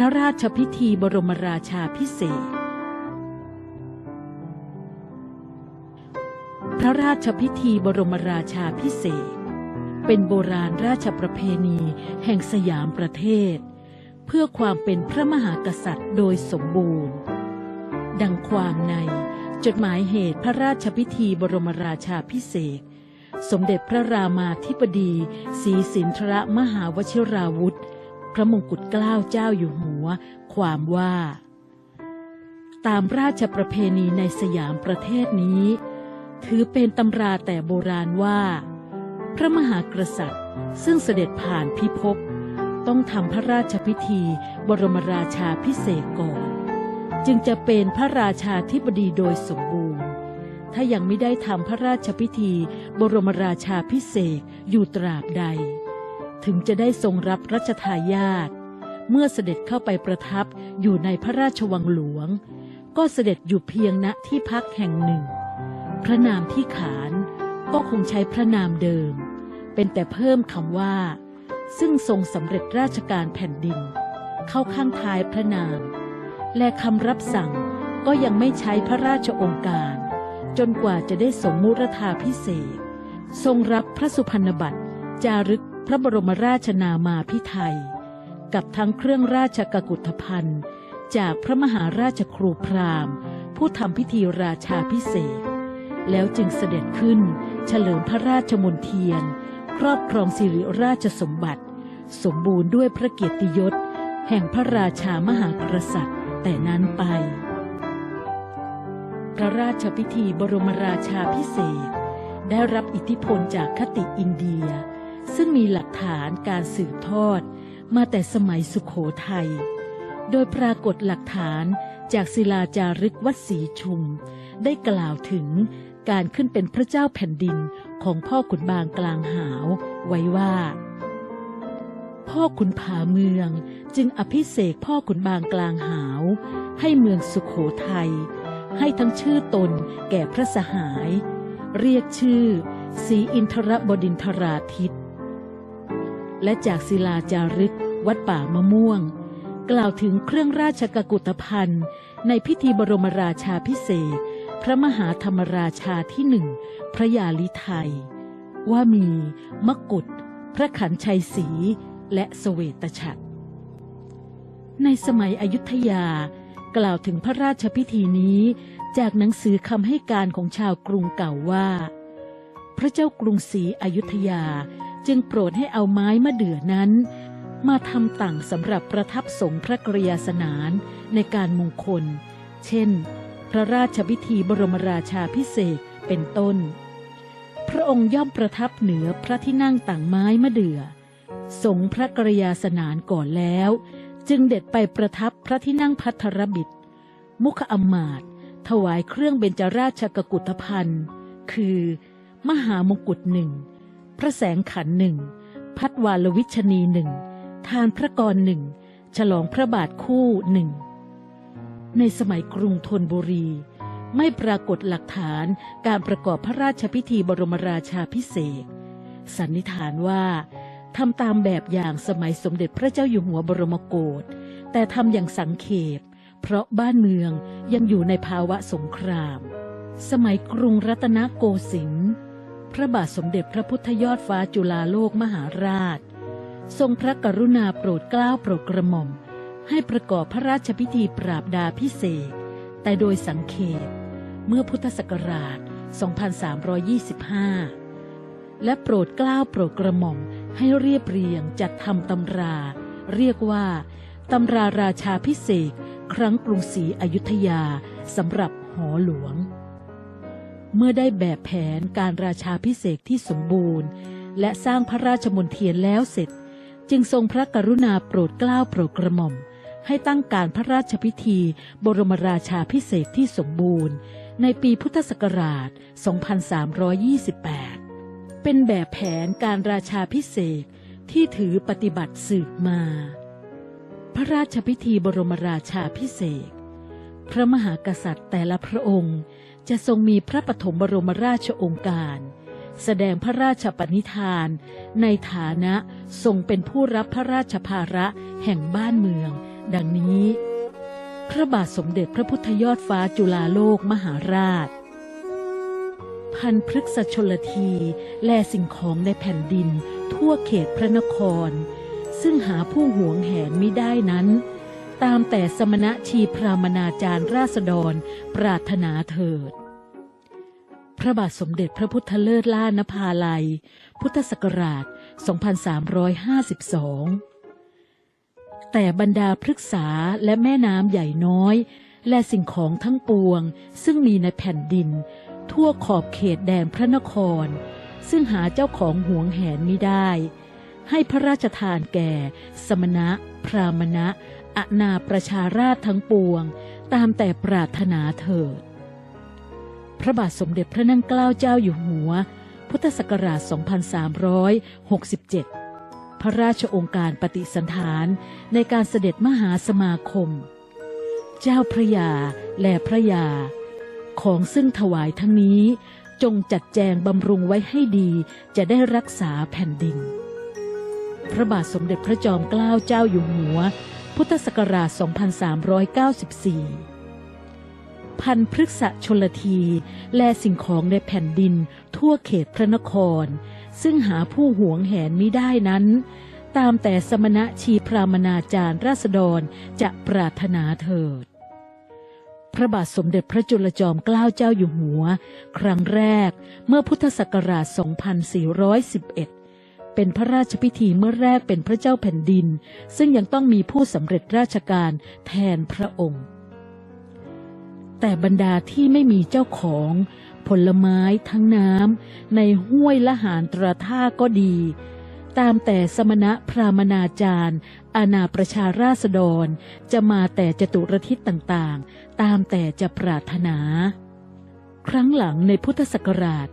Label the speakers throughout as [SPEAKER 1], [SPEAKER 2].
[SPEAKER 1] ระราชพิธีบรมราชาพิเศษ พระราชพิธีบรมราชาพิเศษ เป็นโบราณราชประเพณีแห่งสยามประเทศ เพื่อความเป็นพระมหากษัตริย์โดยสมบูรณ์ ดังความในจดหมายเหตุพระราชพิธีบรมราชาพิเศษ สมเด็จพระรามาธิบดีศรีสินทรมหาวชิราวุธ พระมงกุฎเกล้าเจ้าอยู่หัว ความว่า ตามราชประเพณีในสยามประเทศนี้ ถือเป็นตำราแต่โบราณว่า พระมหากษัตริย์ซึ่งเสด็จผ่านพิภพต้องทำพระราชพิธีบรมราชาพิเศษก่อน จึงจะเป็นพระราชาธิบดีโดยสมบูรณ์ ถ้ายังไม่ได้ทำพระราชพิธีบรมราชาพิเศษอยู่ตราบใด ถึงจะได้ทรงรับรัชทายาทเมื่อเสด็จเข้าไปประทับอยู่ในพระราชวังหลวง ก็เสด็จอยู่เพียงณที่พักแห่งหนึ่ง พระนามที่ขานก็คงใช้พระนามเดิม เป็นแต่เพิ่มคำว่า ซึ่งทรงสำเร็จราชการแผ่นดิน เข้าข้างท้ายพระนาม และคำรับสั่งก็ยังไม่ใช้พระราชองค์การ จนกว่าจะได้สมมุรธาพิเศษ ทรงรับพระสุพรรณบัตรจารึก พระบรมราชนามาพิไทย กับทั้งเครื่องราชกกุฏภัณฑ์ จากพระมหาราชครูพราหมณ์ ผู้ทำพิธีราชาพิเศษ แล้วจึงเสด็จขึ้น เฉลิมพระราชมนเทียน ครอบครองสิริราชสมบัติ สมบูรณ์ด้วยพระเกียรติยศ แห่งพระราชามหากษัตริย์ แต่นั้นไป พระราชพิธีบรมราชาพิเศษได้รับอิทธิพลจากคติอินเดีย ซึ่งมีหลักฐานการสืบทอด มาแต่สมัยสุขโขทัย โดยปรากฏหลักฐานจากศิลาจารึกวัดศรีชุม ได้กล่าวถึงการขึ้นเป็นพระเจ้าแผ่นดินของพ่อขุนบางกลางหาวไว้ว่า พ่อขุนผาเมืองจึงอภิเษกพ่อขุนบางกลางหาว ให้เมืองสุขโขทัยให้ทั้งชื่อตนแก่พระสหาย เรียกชื่อศรีอินทรบดินทราทิต และจากศิลาจารึก วัดป่ามะม่วง กล่าวถึงเครื่องราชกกุฏภัณฑ์ ในพิธีบรมราชาพิเศษ พระมหาธรรมราชาที่หนึ่งพระยาลิไทย ว่ามีมกุฎพระขันชัยศรีและสเวตฉัตรในสมัยอยุธยากล่าวถึงพระราชพิธีนี้จากหนังสือคำให้การของชาวกรุงเก่าว่า พระเจ้ากรุงศรีอยุธยา จึงโปรดให้เอาไม้มะเดื่อนั้น มาทำต่างสำหรับประทับสงพระกรยาสนานในการมงคล เช่น พระราชพิธีบรมราชาพิเศษเป็นต้น พระองค์ย่อมประทับเหนือพระที่นั่งต่างไม้มะเดื่อ สงพระกรยาสนานก่อนแล้ว จึงเด็ดไปประทับพระที่นั่งพัทรบิดมุขอมมาตถวายเครื่องเบญจราชกกุฏภัณฑ์ คือ มหามงกุฎหนึ่ง พระแสงขันหนึ่ง พัดวาลวิชนีหนึ่ง ทานพระกรหนึ่ง ฉลองพระบาทคู่หนึ่ง ในสมัยกรุงธนบุรี ไม่ปรากฏหลักฐานการประกอบพระราชพิธีบรมราชาพิเศษ สันนิษฐานว่าทำตามแบบอย่างสมัยสมเด็จพระเจ้าอยู่หัวบรมโกศแต่ทำอย่างสังเขปเพราะบ้านเมืองยังอยู่ในภาวะสงคราม สมัยกรุงรัตนโกสินทร์ พระบาทสมเด็จพระพุทธยอดฟ้าจุฬาโลกมหาราช ทรงพระกรุณาโปรดเกล้าโปรดกระหม่อม ให้ประกอบพระราชพิธีปราบดาพิเศษ แต่โดยสังเขปเมื่อพุทธศักราช 2325 และโปรดเกล้าโปรดกระหม่อมให้เรียบเรียงจัดทำตำรา เรียกว่าตำราราชาพิเศษ ครั้งกรุงศรีอยุธยาสำหรับหอหลวง เมื่อได้แบบแผนการราชาพิเศษที่สมบูรณ์ และสร้างพระราชมนเทียนแล้วเสร็จ จึงทรงพระกรุณาโปรดเกล้าโปรดกระหม่อม ให้ตั้งการพระราชพิธี บรมราชาพิเศษที่สมบูรณ์ ในปีพุทธศักราช 2328 เป็นแบบแผนการราชาพิเศษที่ถือปฏิบัติสืบมา พระราชพิธีบรมราชาพิเศษ พระมหากษัตริย์แต่ละพระองค์ จะทรงมีพระปฐมบรมราชโองการ แสดงพระราชปณิธาน ในฐานะทรงเป็นผู้รับพระราชภาระแห่งบ้านเมือง ดังนี้ พระบาทสมเด็จพระพุทธยอดฟ้าจุฬาโลกมหาราช พันพฤกษชลทีแลสิ่งของในแผ่นดิน ทั่วเขตพระนคร ซึ่งหาผู้หวงแหนไม่ได้นั้นตามแต่สมณะชีพรามนาจารย์ราษฎรปรารถนาเถิด พระบาทสมเด็จพระพุทธเลิศล่านภาลัย พุทธศักราช 2352 แต่บรรดาพฤกษาและแม่น้ำใหญ่น้อย และสิ่งของทั้งปวง ซึ่งมีในแผ่นดิน ทั่วขอบเขตแดนพระนคร ซึ่งหาเจ้าของห่วงแหนไม่ได้ ให้พระราชทานแก่ สมณะ พรามณะอนาประชาราชทั้งปวง ตามแต่ปรารถนาเถิด พระบาทสมเด็จพระนั่งเกล้าเจ้าอยู่หัว พุทธศักราช 2367 พระราชองค์การปฏิสันฐานในการเสด็จมหาสมาคม เจ้าพระยาและพระยา ของซึ่งถวายทั้งนี้จงจัดแจงบำรุงไว้ให้ดีจะได้รักษาแผ่นดิน พระบาทสมเด็จพระจอมเกล้าเจ้าอยู่หัว พุทธศักราช 2394 พันพฤกษชลที และสิ่งของในแผ่นดินทั่วเขตพระนคร ซึ่งหาผู้หวงแหนมิได้นั้น ตามแต่สมณะชีพรามนาจารย์ราษฎรจะปรารถนาเถิด พระบาทสมเด็จพระจุลจอมเกล้าเจ้าอยู่หัว ครั้งแรกเมื่อพุทธศักราช 2411เป็นพระราชพิธีเมื่อแรกเป็นพระเจ้าแผ่นดิน ซึ่งยังต้องมีผู้สำเร็จราชการแทนพระองค์ แต่บรรดาที่ไม่มีเจ้าของ ผลไม้ทั้งน้ำในห้วยละหารตราท่าก็ดี ตามแต่สมณะพรามนาจารย์ อาณาประชาราษฎร จะมาแต่จตุรทิศต่างๆ ตามแต่จะปรารถนา ครั้งหลังในพุทธศักราช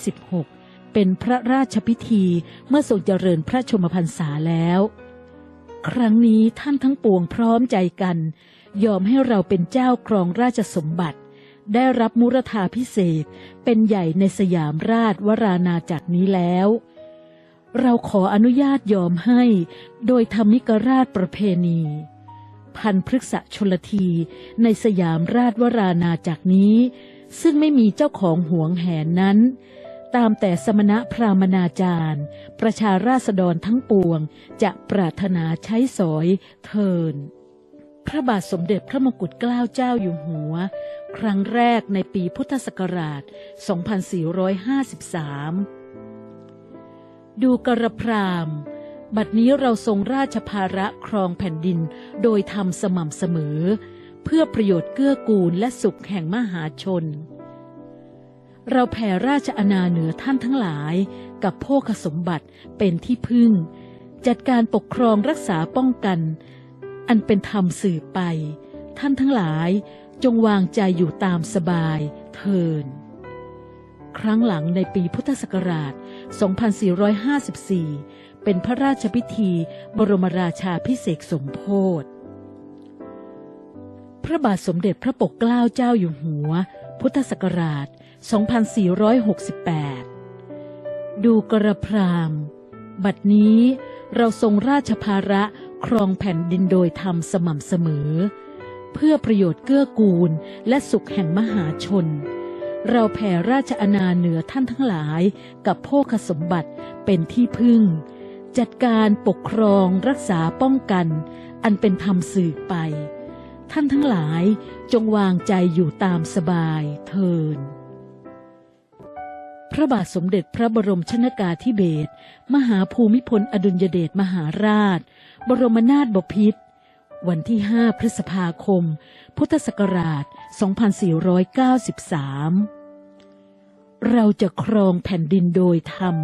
[SPEAKER 1] 2416 เป็นพระราชพิธีเมื่อทรงเจริญพระชมพรรษาแล้ว ครั้งนี้ท่านทั้งปวงพร้อมใจกัน ยอมให้เราเป็นเจ้าครองราชสมบัติ ได้รับมุรธาพิเศษเป็นใหญ่ในสยามราชวรานาจักรนี้แล้ว เราขออนุญาตยอมให้โดยธรรมิกราชประเพณี พันพฤกษชลทีในสยามราชวรานาจักรนี้ ซึ่งไม่มีเจ้าของหวงแหนนั้นตามแต่สมณะพราหมนาจารย์ ประชาราษฎรทั้งปวงจะปรารถนาใช้สอยเทิน พระบาทสมเด็จพระมงกุฎเกล้าเจ้าอยู่หัว ครั้งแรกในปีพุทธศักราช 2453 ดูกระพรามบัดนี้เราทรงราชภาระครองแผ่นดินโดยทำสม่ำเสมอ เพื่อประโยชน์เกื้อกูลและสุขแห่งมหาชน เราแผ่ราชอาณาเหนือท่านทั้งหลายกับโภคสมบัติเป็นที่พึ่ง จัดการปกครองรักษาป้องกัน อันเป็นธรรมสืบไป ท่านทั้งหลายจงวางใจอยู่ตามสบายเทิน ครั้งหลังในปีพุทธศักราช 2454 เป็นพระราชพิธีบรมราชาพิเศษสมโพธิพระบาทสมเด็จพระปกเกล้าเจ้าอยู่หัว พุทธศักราช 2468 ดูกระพราม บัดนี้เราทรงราชภาระ ครองแผ่นดินโดยธรรมสม่ำเสมอ เพื่อประโยชน์เกื้อกูลและสุขแห่งมหาชน เราแผ่ราชอาณาเหนือท่านทั้งหลายกับโภคสมบัติเป็นที่พึ่ง จัดการปกครองรักษาป้องกัน อันเป็นธรรมสืบไป ท่านทั้งหลายจงวางใจอยู่ตามสบายเทินพระบาทสมเด็จพระบรมชนากาธิเบศรมหาภูมิพลอดุลยเดชมหาราช บรมนาถบพิตรวันที่ 5 พฤษภาคม พุทธศักราช 2493 เราจะครองแผ่นดินโดยธรรม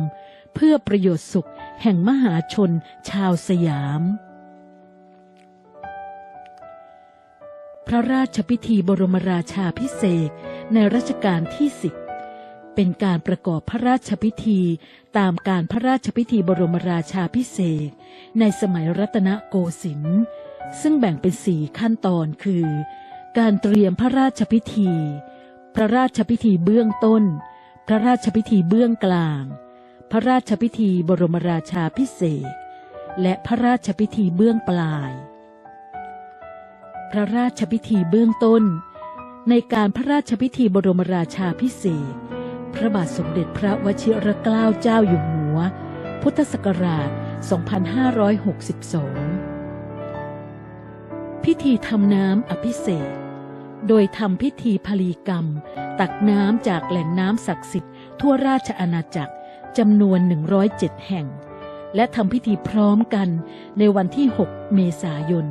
[SPEAKER 1] เพื่อประโยชน์สุขแห่งมหาชนชาวสยาม พระราชพิธีบรมราชาพิเศษในรัชกาลที่สิบ เป็นการประกอบพระราชพิธี ตามการพระราชพิธีบรมราชาพิเศษ ในสมัยรัตนโกสินทร์ซึ่งแบ่งเป็นสี่ขั้นตอนคือ การเตรียมพระราชพิธี พระราชพิธีเบื้องต้น พระราชพิธีเบื้องกลาง พระราชพิธีบรมราชาพิเศษ และพระราชพิธีเบื้องปลาย พระราชพิธีเบื้องต้น ในการพระราชพิธีบรมราชาพิเศษ พระบาทสมเด็จพระวชิรเกล้าเจ้าอยู่หัว พุทธศักราช 2562 พิธีทำน้ำอภิเษกโดยทำพิธีพลีกรรม ตักน้ำจากแหล่งน้ำศักดิ์สิทธิ์ทั่วราชอาณาจักรจำนวน 107 แห่ง และทำพิธีพร้อมกันในวันที่ 6 เมษายน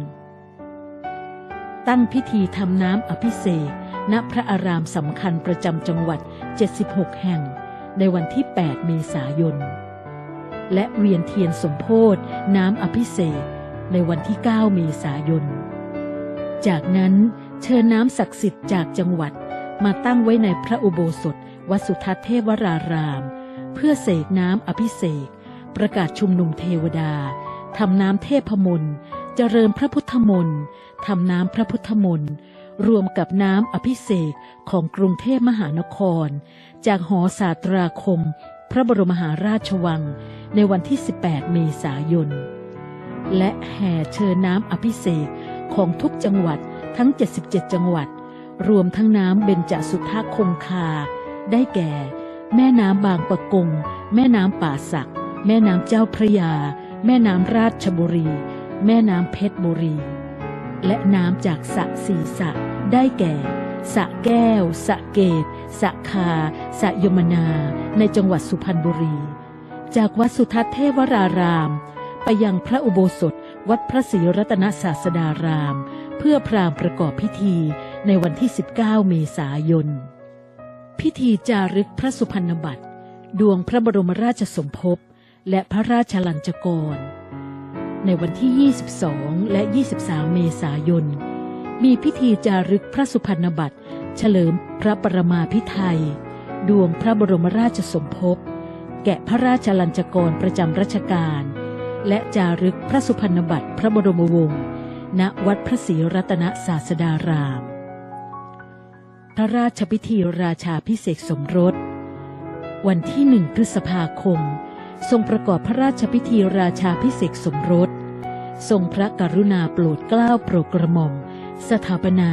[SPEAKER 1] ตั้งพิธีทำน้ำอภิเษกณพระอารามสำคัญประจำจังหวัด 76 แห่งในวันที่ 8 เมษายน และเวียนเทียนสมโพธน้ำอภิเษกในวันที่ 9 เมษายน จากนั้นเชิญน้ำศักดิ์สิทธิ์จากจังหวัดมาตั้งไว้ในพระอุโบสถวัดสุทัศเทวราราม เพื่อเสกน้ำอภิเษกประกาศชุมนุมเทวดาทำน้ำเทพมนต์เจริญพระพุทธมนต์ทำน้ำพระพุทธมนต์ รวมกับน้ำอภิเษกของกรุงเทพมหานคร จากหอสาตราคม พระบรมหาราชวัง ในวันที่ 18 เมษายน และแห่เชิญน้ำอภิเษกของทุกจังหวัดทั้ง 77 จังหวัด รวมทั้งน้ำเบญจสุทธาคงคา ได้แก่ แม่น้ำบางปะกง แม่น้ำป่าสัก แม่น้ำเจ้าพระยา แม่น้ำราชบุรี แม่น้ำเพชรบุรี และน้ำจากสระสีสระได้แก่สระแก้วสระเกตสระคาสระยมนา ในจังหวัดสุพรรณบุรี จากวัดสุทัศน์เทวราราม ไปยังพระอุโบสถ วัดพระศรีรัตนศาสดาราม เพื่อพรามประกอบพิธีในวันที่ 19 เมษายน พิธีจารึกพระสุพรรณบัตร ดวงพระบรมราชสมภพ และพระราชลัญจกร ในวันที่ 22 และ 23 เมษายน มีพิธีจารึกพระสุพรรณบัตร เฉลิมพระปรมาภิไธยดวงพระบรมราชสมภพ แกะพระราชลัญจกรประจำรัชกาล และจารึกพระสุพรรณบัตรพระบรมวงศ์ ณ วัดพระศรีรัตนศาสดาราม พระราชพิธีราชาพิเศษสมรส วันที่หนึ่งพฤษภาคมทรงประกอบพระราชพิธีราชาพิเศษสมรส ทรงพระกรุณาโปรดเกล้าโปรดกระหม่อม สถาปนา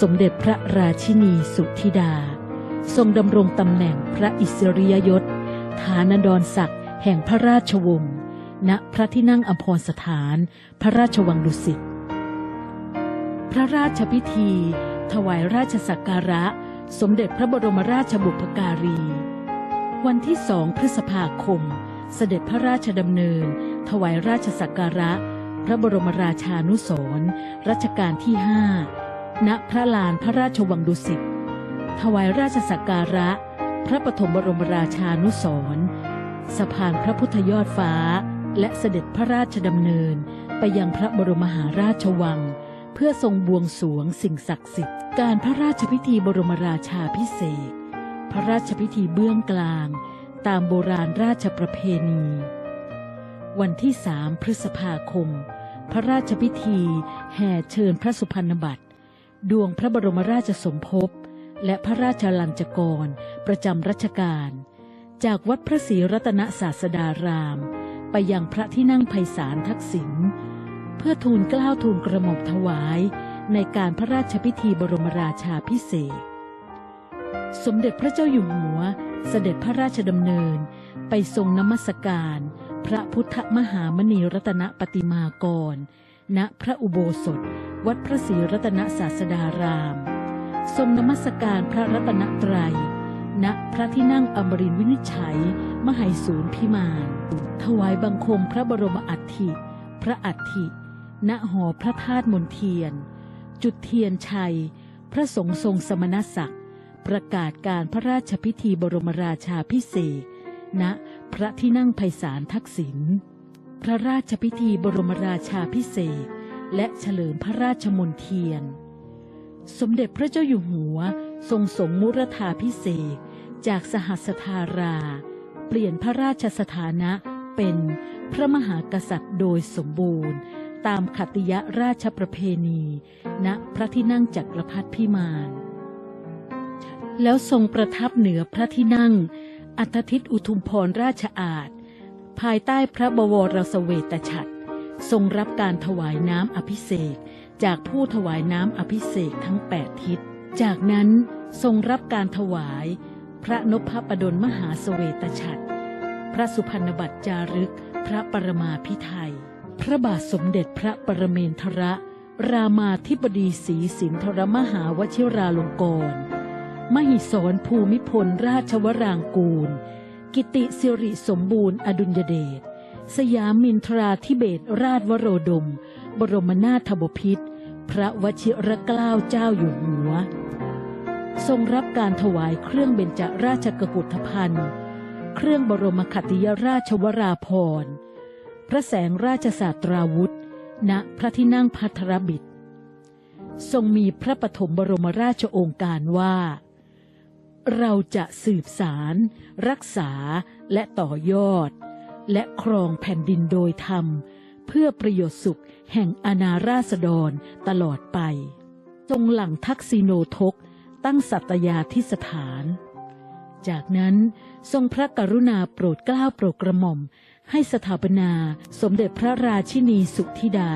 [SPEAKER 1] สมเด็จพระราชินีสุธิดา ทรงดำรงตำแหน่งพระอิสริยยศ ฐานดรศักดิ์แห่งพระราชวงศ์ณพระที่นั่งอภรสถาน พระราชวังดุสิตพระราชพิธี ถวายราชสักการะ สมเด็จพระบรมราชบุพการี วันที่สองพฤษภาคม เสด็จพระราชดำเนิน ถวายราชสักการะ พระบรมราชานุสรรัชกาลที่ห้าณพระลานพระราชวังดุสิต ถวายราชสักการะ พระปฐมบรมราชานุสรสะพานพระพุทธยอดฟ้า และเสด็จพระราชดำเนินไปยังพระบรมมหาราชวัง เพื่อทรงบวงสรวงสิ่งศักดิ์สิทธิ์ การพระราชพิธีบรมราชาพิเศษ พระราชพิธีเบื้องกลาง ตามโบราณราชประเพณี วันที่สามพฤษภาคม พระราชพิธีแห่เชิญพระสุพรรณบัตร ดวงพระบรมราชสมภพ และพระราชลัญจกร ประจำรัชกาล จากวัดพระศรีรัตนศาสดาราม ไปยังพระที่นั่งไพศาลทักษิณ เพื่อทูลเกล้าทูลกระหม่อมถวายในการพระราชพิธีบรมราชาพิเศษ สมเด็จพระเจ้าอยู่หัวเสด็จพระราชดำเนินไปทรงนมัสการ พระพุทธมหามณีรัตนปฏิมากร ณ พระอุโบสถ วัดพระศรีรัตนศาสดาราม ทรงนมัสการพระรัตนตรัย ณ พระที่นั่งอมรินวินิจฉัย มหายศูนย์พิมานถวายบังคมพระบรมอัฐิ พระอัฐิ ณ หอพระธาตุมนเทียน จุดเทียนชัย พระสงฆ์ทรงสมณศักดิ์ ประกาศการพระราชพิธีบรมราชาพิเศษณ พระที่นั่งไพศาลทักษิณ พระราชพิธีบรมราชาพิเศษ และเฉลิมพระราชมนเทียน สมเด็จพระเจ้าอยู่หัวทรงสมมุรธาพิเศษจากสหัสธารา เปลี่ยนพระราชสถานะเป็นพระมหากษัตริย์โดยสมบูรณ์ ตามขัตติยราชประเพณี ณพระที่นั่งจักรพรรดิพิมาน แล้วทรงประทับเหนือพระที่นั่ง อัฐทิตอุทุมพรราชอาณภายใต้พระบวรสเวตฉัตรทรงรับการถวายน้ำอภิเษกจากผู้ถวายน้ำอภิเษกทั้งแปดทิศ จากนั้นทรงรับการถวาย พระนพประดลมหาเสเวตฉัตรพระสุพรรณบัตรจารึก พระปรมาพิไทยพระบาทสมเด็จพระปรเมนทรรามาธิบดีศรีสินทรมหาวชิราลงกรณ์ มหิศรภูมิพลราชวรางกูล กิติสิริสมบูรณ์อดุลยเดช สยามมินทราธิเบศราชวโรดม บรมนาถบพิตรพระวชิรเกล้าเจ้าอยู่หัว ทรงรับการถวายเครื่องเบญจราชกกุฏภัณฑ์ เครื่องบรมขัติยราชวราภรพระแสงราชสาตราวุธ ณพระที่นั่งพัทรบิดทรงมีพระปฐมบรมราชโองการว่า เราจะสืบสาร รักษาและต่อยอด และครองแผ่นดินโดยธรรม เพื่อประโยชน์สุขแห่งอาณาราษฎรตลอดไป ทรงหลังทักษิโนทกตั้งสัตยาธิสถาน จากนั้นทรงพระกรุณาโปรดเกล้าโปรดกระหม่อม ให้สถาปนาสมเด็จพระราชินีสุธิดา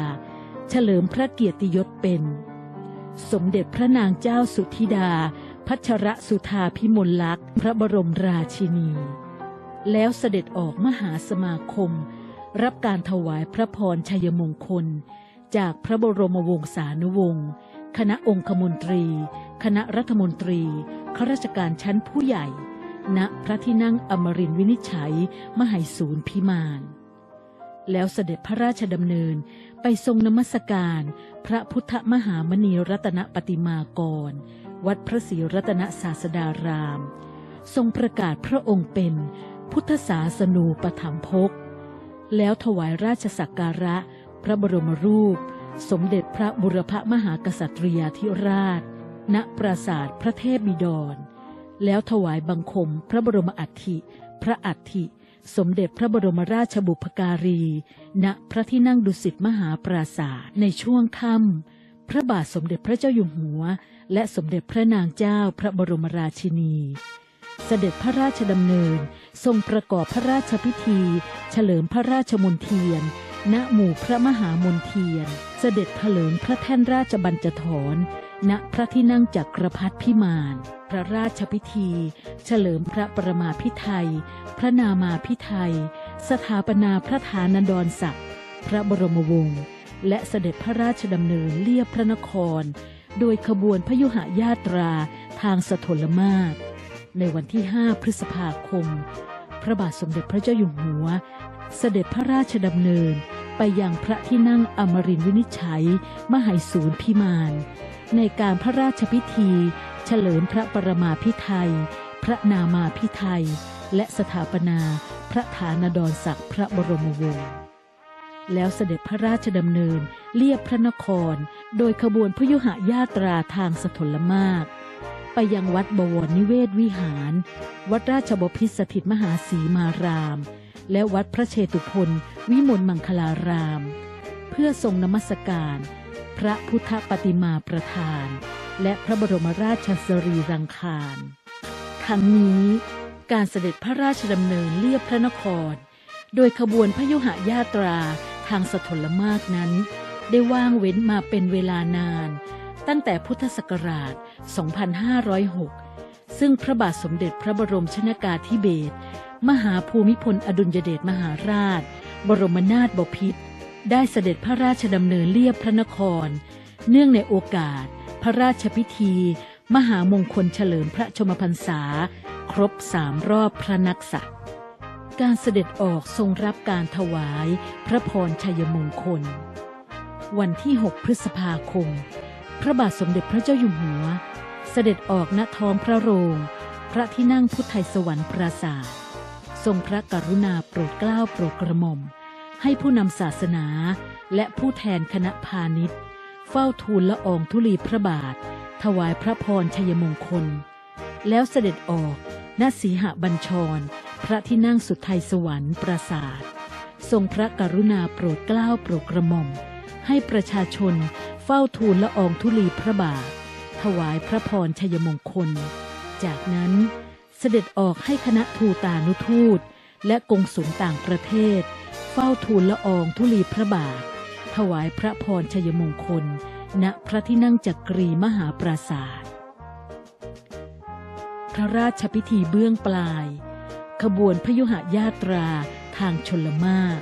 [SPEAKER 1] เฉลิมพระเกียรติยศเป็น สมเด็จพระนางเจ้าสุธิดา พัชรสุธาพิมลลักษณ์พระบรมราชินี แล้วเสด็จออกมหาสมาคม รับการถวายพระพรชัยมงคล จากพระบรมวงศานุวงศ์คณะองคมนตรี คณะรัฐมนตรีข้าราชการชั้นผู้ใหญ่ ณพระที่นั่งอมรินทร์วินิจฉัย มหายศูนย์พิมาน แล้วเสด็จพระราชดำเนินไปทรงนมัสการ พระพุทธมหามณีรัตนปฏิมากร วัดพระศรีรัตนศาสดาราม ทรงประกาศพระองค์เป็นพุทธศาสนูปถัมภก แล้วถวายราชสักการะพระบรมรูป สมเด็จพระบุรพมหากษัตริยาธิราช ณ ปราสาทพระเทพบิดร แล้วถวายบังคมพระบรมอัฐิ พระอัฐิ สมเด็จพระบรมราชบุพการี ณ พระที่นั่งดุสิตมหาปราสาทในช่วงค่ำ พระบาทสมเด็จพระเจ้าอยู่หัว และสมเด็จพระนางเจ้าพระบรมราชินี เสด็จพระราชดำเนินทรงประกอบพระราชพิธี เฉลิมพระราชมนเทียน ณหมู่พระมหามนเทียน เสด็จเถลิงพระแท่นราชบัญจทรณพระที่นั่งจักรพรรดิพิมาน พระราชพิธี เฉลิมพระประมาพิไทย พระนามาพิไทย สถาปนาพระฐานันดรศักดิ์ พระบรมวงศ์ และเสด็จพระราชดำเนินเลียบพระนคร โดยขบวนพยุหญาตราทางสถลมากในวันที่ 5 พฤษภาคม พระบาทสมเด็จพระเจ้าอยู่หัว เสด็จพระราชดำเนินไปยังพระที่นั่งอมรินทร์วินิจฉัย มหายศูนย์พิมานในการพระราชพิธี เฉลิมพระปรมาพิไทย พระนามาพิไทย และสถาปนาพระฐานดรศักดิ์พระบรมวงศ์ แล้วเสด็จพระราชดำเนินเลียบพระนคร โดยขบวนพยุหญาตราทางสถลมาก ไปยังวัดบวรนิเวศวิหาร วัดราชบพิตรสถิตมหาสีมาราม และวัดพระเชตุพนวิมลมังคลาราม เพื่อทรงนมัสการ พระพุทธปฏิมาประธาน และพระบรมราชสรีรังคารทั้งนี้การเสด็จพระราชดำเนินเลียบพระนคร โดยขบวนพยุหญาตรา ทางสถลมากนั้น ได้ว่างเว้นมาเป็นเวลานาน ตั้งแต่พุทธศักราช 2506 ซึ่งพระบาทสมเด็จพระบรมชนากาธิเบศรมหาภูมิพลอดุลยเดชมหาราช บรมนาถบพิตรได้เสด็จพระราชดำเนินเลียบพระนคร เนื่องในโอกาส พระราชพิธี มหามงคลเฉลิมพระชมพรรษา ครบสามรอบพระนักษัตริย์ การเสด็จออกทรงรับการถวายพระพรชัยมงคล วันที่ 6 พฤษภาคม พระบาทสมเด็จพระเจ้าอยู่หัว เสด็จออกณท้องพระโรง พระที่นั่งพุทธไทยสวรรค์ปราศาสตร์ทรงพระกรุณาโปรดเกล้าโปรดกระหม่อม ให้ผู้นำศาสนาและผู้แทนคณะพาณิชย์ เฝ้าทูลละอองธุลีพระบาท ถวายพระพรชัยมงคล แล้วเสด็จออกณสีหบัญชร พระที่นั่งสุดไทยสวรรค์ปราศาสตร์ทรงพระกรุณาโปรดเกล้าโปรดกระหม่อม ให้ประชาชนเฝ้าทูลละอองธุลีพระบาท ถวายพระพรชัยมงคล จากนั้นเสด็จออกให้คณะทูตานุทูต และกงสุลต่างประเทศ เฝ้าทูลละอองธุลีพระบาท ถวายพระพรชัยมงคล ณพระที่นั่งจักรีมหาปราศาสตร์พระราชพิธีเบื้องปลาย ขบวนพยุหญาตราทางชลมาก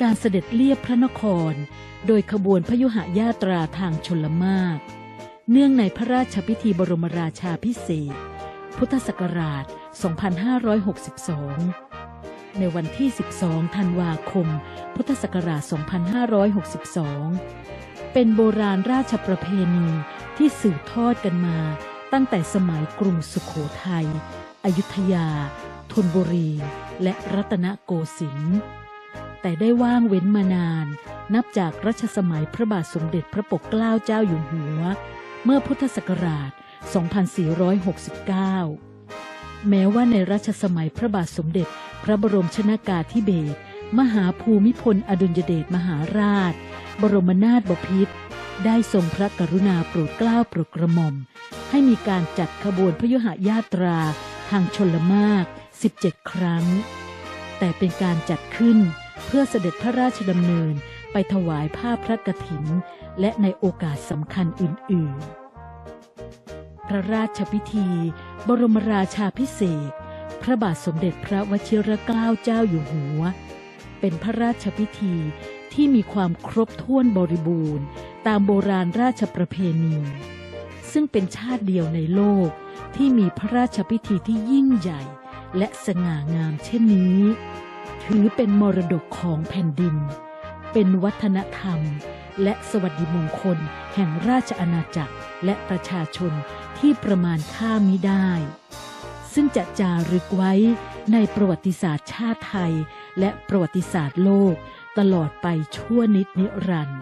[SPEAKER 1] การเสด็จเลียบพระนคร โดยขบวนพยุหญาตราทางชลมาก เนื่องในพระราชพิธีบรมราชาพิเศษ พุทธศักราช 2562 ในวันที่ 12 ธันวาคม พุทธศักราช 2562 เป็นโบราณราชประเพณีที่สืบทอดกันมาตั้งแต่สมัยกรุงสุขโขทยัยอยุธยา ธนบุรีและรัตนโกสินทร์แต่ได้ว่างเว้นมานาน นับจากรัชสมัยพระบาทสมเด็จพระปกเกล้าเจ้าอยู่หัว เมื่อพุทธศักราช 2469 แม้ว่าในรัชสมัยพระบาทสมเด็จพระบรมชนากาธิเบศรมหาภูมิพลอดุลยเดชมหาราช บรมนาถบพิตรได้ทรงพระกรุณาโปรดเกล้าโปรดกระหม่อม ให้มีการจัดขบวนพยุหญาตราทางชนละมาก 17 ครั้ง แต่เป็นการจัดขึ้นเพื่อเสด็จพระราชดำเนินไปถวายผ้าพระกฐิน และในโอกาสสำคัญอื่น ๆ พระราชพิธี บรมราชาพิเศษ พระบาทสมเด็จพระวชิรเกล้าเจ้าอยู่หัว เป็นพระราชพิธีที่มีความครบถ้วนบริบูรณ์ ตามโบราณราชประเพณี ซึ่งเป็นชาติเดียวในโลกที่มีพระราชพิธีที่ยิ่งใหญ่ และสง่างามเช่นนี้ ถือเป็นมรดกของแผ่นดิน เป็นวัฒนธรรม และสวัสดิมงคลแห่งราชอาณาจักรและประชาชนที่ประมาณค่ามิได้ ซึ่งจะจารึกไว้ในประวัติศาสตร์ชาติไทย และประวัติศาสตร์โลกตลอดไปชั่วนิดนิรันดร์